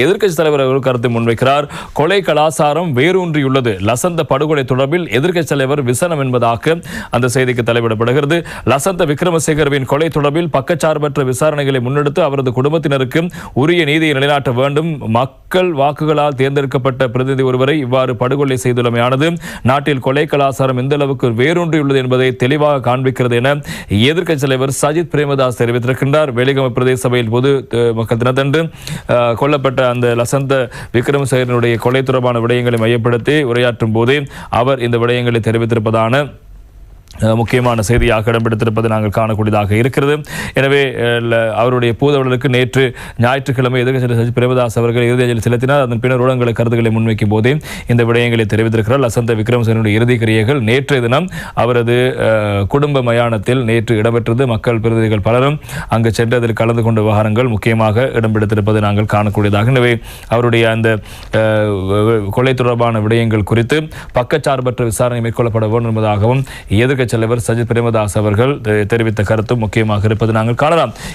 எதிர்க்கட்சி தலைவர் அவர்கள் கருத்தை முன்வைக்கிறார். கொலை கலாசாரம் வேரூன்றியுள்ளது. லசந்த படுகொலை தொடர்பில் எதிர்க்கட்சி தலைவர் விசனம் என்பதாக அந்த செய்திக்கு தலைவிடப்படுகிறது லசந்த விக்ரமசேகரவின் கொலை தொடர்பில் பக்கச்சார்பற்ற விசாரணைகளை முன்னெடுத்து அவரது குடும்பத்தினருக்கு உரிய நீதியை நிலைநாட்ட வேண்டும். மக்கள் வாக்குகளால் தேர்ந்தெடுக்கப்பட்ட பிரதிநிதி ஒருவரை இவ்வாறு படுகொலை செய்துள்ளமையானது. நாட்டில் கொலை கலாசாரம் எந்த அளவுக்கு வேரூன்றியுள்ளது என்பதை தெளிவாக காண்பிக்கிறது என எதிர்க்கட்சி தலைவர் சஜித் பிரேமதாஸ் தெரிவித்திருக்கின்றார். வெளிகம பிரதேச சபையில் பொது மக்கள் தினத்தன்று கொல்லப்பட்ட அந்த லசந்த விக்ரமசேகரனுடைய கொலை தொடர்பான விடயங்களை மையப்படுத்தி உரையாற்றும் போதே அவர் இந்த விடயங்களை தெரிவித்திருப்பதான முக்கியமான செய்தியாக இடம்பெடுத்திருப்பதை நாங்கள் காணக்கூடியதாக இருக்கிறது. எனவே அவருடைய பூதவர்களுக்கு நேற்று ஞாயிற்றுக்கிழமை எதிர்கட்சி சஜித் பிரேமதாஸ் அவர்கள் இறுதியஞ்சலி செலுத்தினார். அதன் பின்னர் ஊடகங்களை கருத்துக்களை முன்வைக்கும் போதே இந்த விடயங்களை தெரிவித்திருக்கிறார். லசந்த விக்ரமசேனுடைய இறுதி கிரியைகள் நேற்றைய தினம் அவரது குடும்ப மயானத்தில் நேற்று இடம்பெற்றது. மக்கள் பிரதிநிதிகள் பலரும் அங்கு சென்று அதில் கலந்து கொண்ட விவகாரங்கள் முக்கியமாக இடம்பெடுத்திருப்பதை நாங்கள் காணக்கூடியதாக. எனவே அவருடைய அந்த கொலை தொடர்பான விடயங்கள் குறித்து பக்கச்சார்பற்ற விசாரணை மேற்கொள்ளப்பட வேண்டும் என்பதாகவும் கட்சித் தலைவர் சஜித் பிரேமதாஸ் அவர்கள் தெரிவித்த கருத்தும் முக்கியமாக இருப்பது நாங்கள் காணலாம்.